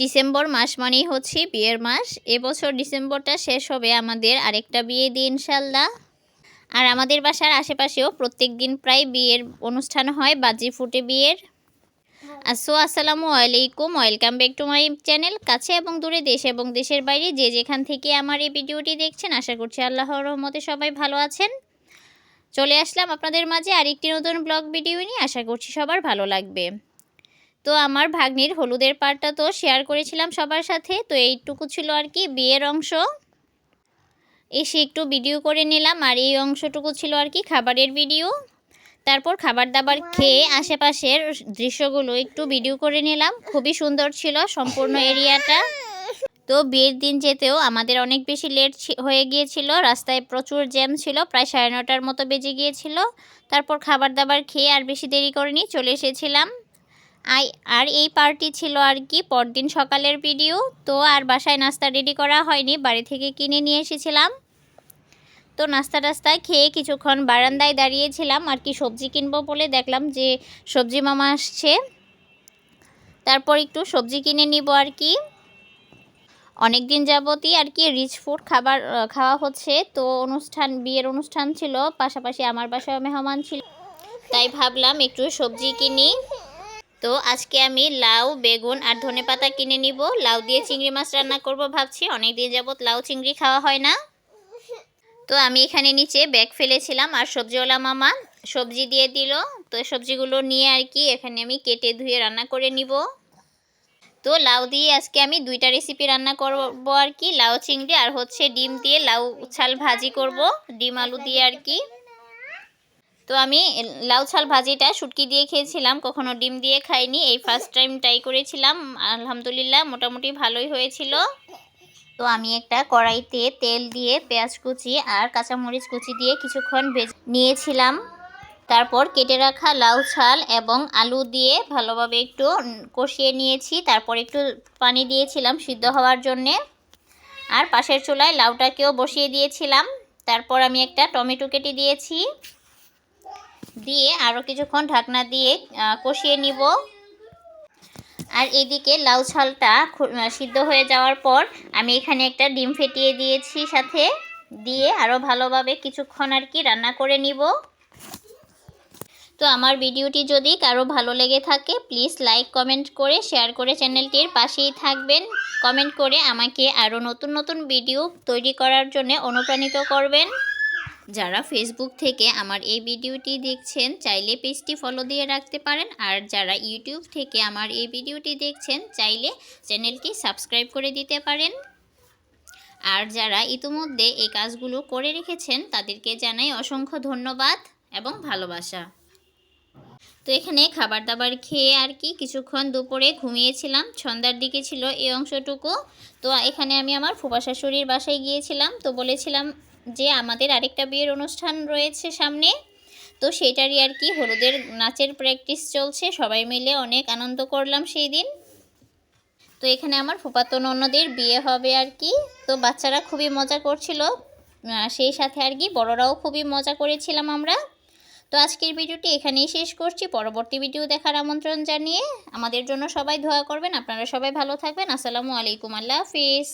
December মাস মানেই হচ্ছে বিয়ের মাস। এবছর ডিসেম্বরটা শেষ হবে আমাদের আরেকটা বিয়ে দিয়ে ইনশাল্লাহ। আর আমাদের বাসার আশেপাশেও প্রত্যেক দিন প্রায় বিয়ের অনুষ্ঠান হয়, বাজি ফুটে বিয়ের। আসো, আসসালামু আলাইকুম, welcome back to my channel. কাছে এবং দূরে দেশ এবং দেশের বাইরে যে যেখান থেকে আমার এই ভিডিওটি দেখছেন, আশা করছি আল্লাহর রহমতে সবাই ভালো আছেন। চলে আসলাম আপনাদের মাঝে আরেকটি নতুন ব্লগ ভিডিও নিয়ে। আশা করছি সবার ভালো লাগবে। তো আমার ভাগ্নির হলুদের পার্টটা তো শেয়ার করেছিলাম সবার সাথে, তো এইটুকু ছিল আর কি বিয়ের অংশ। এসে একটু ভিডিও করে নিলাম আর এই অংশটুকু ছিল আর কি খাবারের ভিডিও তারপর খাবার দাবার খেয়ে আশেপাশের দৃশ্যগুলো একটু ভিডিও করে নিলাম। খুবই সুন্দর ছিল সম্পূর্ণ এরিয়াটা। তো বিয়ের দিন যেতেও আমাদের অনেক বেশি লেট হয়ে গিয়েছিল, রাস্তায় প্রচুর জ্যাম ছিল, প্রায় সাড়ে নটার মতো বেজে গিয়েছিল। তারপর খাবার দাবার খেয়ে আর বেশি দেরি করিনি, চলে এসেছিলাম। আই, আর এই পার্টি ছিল আর কি, পরদিন সকালের ভিডিও তো আর বাসায় নাস্তা রেডি করা হয়নি, বাড়ি থেকে কিনে নিয়ে এসেছিলাম। তো নাস্তা টাস্তা খেয়ে কিছুক্ষণ বারান্দায় দাঁড়িয়েছিলাম, আর কি সবজি কিনবো বলে দেখলাম যে সবজি মামা আসছে। তারপর একটু সবজি কিনে নিব আর কি। অনেক দিন যাবতই আর কি রিচ ফুড খাবার খাওয়া হচ্ছে, তো অনুষ্ঠান, বিয়ের অনুষ্ঠান ছিল, পাশাপাশি আমার বাসায় মেহমান ছিল। তাই ভাবলাম একটু সবজি কিনি। তো আজকে আমি লাউ, বেগুন আর ধনে পাতা কিনে নিব। লাউ দিয়ে চিংড়ি মাছ রান্না করব ভাবছি। অনেক দিন যাবত লাউ, চিংড়ি খাওয়া হয় না। তো আমি এখানে নিচে ব্যাগ ফেলেছিলাম আর সবজিওয়ালা মামা সবজি দিয়ে দিল। তো সবজিগুলো নিয়ে আর কি এখানে আমি কেটে ধুয়ে রান্না করে নিব। তো লাউ দিয়ে আজকে আমি দুইটা রেসিপি রান্না করব আর কি। লাউ, চিংড়ি আর হচ্ছে ডিম দিয়ে লাউ, ছাল ভাজি করব। ডিম, আলু দিয়ে আর কি। তো আমি লাউ ছাল ভাজিটা শুটকি দিয়ে খেয়েছিলাম, কখনো ডিম দিয়ে খাইনি, এই ফার্স্ট টাইম ট্রাই করেছিলাম, আলহামদুলিল্লাহ মোটামুটি ভালোই হয়েছিল। তো আমি একটা কড়াইতে তেল দিয়ে পেঁয়াজ কুচি আর কাঁচামরিচ কুচি দিয়ে কিছুক্ষণ ভেজে নিয়েছিলাম। তারপর কেটে রাখা লাউ ছাল এবং আলু দিয়ে ভালোভাবে একটু কষিয়ে নিয়েছি, তারপর একটু পানি দিয়েছিলাম সিদ্ধ হওয়ার জন্যে। আর পাশের চুলায় লাউটাকেও বসিয়ে দিয়েছিলাম, তারপর আমি একটা টমেটো কেটে দিয়েছি। দিয়ে আরও কিছুক্ষণ ঢাকনা দিয়ে কষিয়ে নিব। আর এদিকে লাউ ছালটা সিদ্ধ হয়ে যাওয়ার পর আমি এখানে একটা ডিম ফেটিয়ে দিয়েছি সাথে। দিয়ে আরও ভালোভাবে কিছুক্ষণ আর কি রান্না করে নিব। তো আমার ভিডিওটি যদি কারও ভালো লেগে থাকে, প্লিজ লাইক, কমেন্ট করে, শেয়ার করে চ্যানেলটির পাশেই থাকবেন। কমেন্ট করে আমাকে আরও নতুন নতুন ভিডিও তৈরি করার জন্য অনুপ্রাণিত করবেন। যারা ফেসবুক থেকে আমার এই ভিডিওটি দেখছেন, চাইলে পেজটি ফলো দিয়ে রাখতে পারেন। আর যারা ইউটিউব থেকে আমার এই ভিডিওটি দেখছেন, চাইলে চ্যানেলটি সাবস্ক্রাইব করে দিতে পারেন। আর যারা ইতিমধ্যে এই কাজগুলো করে রেখেছেন, তাদেরকে জানাই অসংখ্য ধন্যবাদ এবং ভালোবাসা। তো এখানে খাবার দাবার খেয়ে আর কি কিছুক্ষণ দুপুরে ঘুমিয়েছিলাম। সন্ধ্যার দিকে ছিল এই অংশটুকু। তো এখানে আমি আমার ফুপা শাশুড়ির বাসায় গিয়েছিলাম। তো বলেছিলাম যে আমাদের আরেকটা বিয়ের অনুষ্ঠান রয়েছে সামনে, তো সেটারই আর কি হলুদের নাচের প্র্যাকটিস চলছে। সবাই মিলে অনেক আনন্দ করলাম সেই দিন। তো এখানে আমার ফুপাতো ননদের বিয়ে হবে আর কি। তো বাচ্চারা খুবই মজা করছিল। সেই সাথে আর কি বড়রাও খুবই মজা করেছিলাম আমরা। তো আজকের ভিডিওটি এখানেই শেষ করছি। পরবর্তী ভিডিও দেখার আমন্ত্রণ জানিয়ে আমাদের জন্য সবাই ধোয়া করবেন। আপনারা সবাই ভালো থাকবেন। আসসালামু আলাইকুম। আল্লাহ হাফিজ।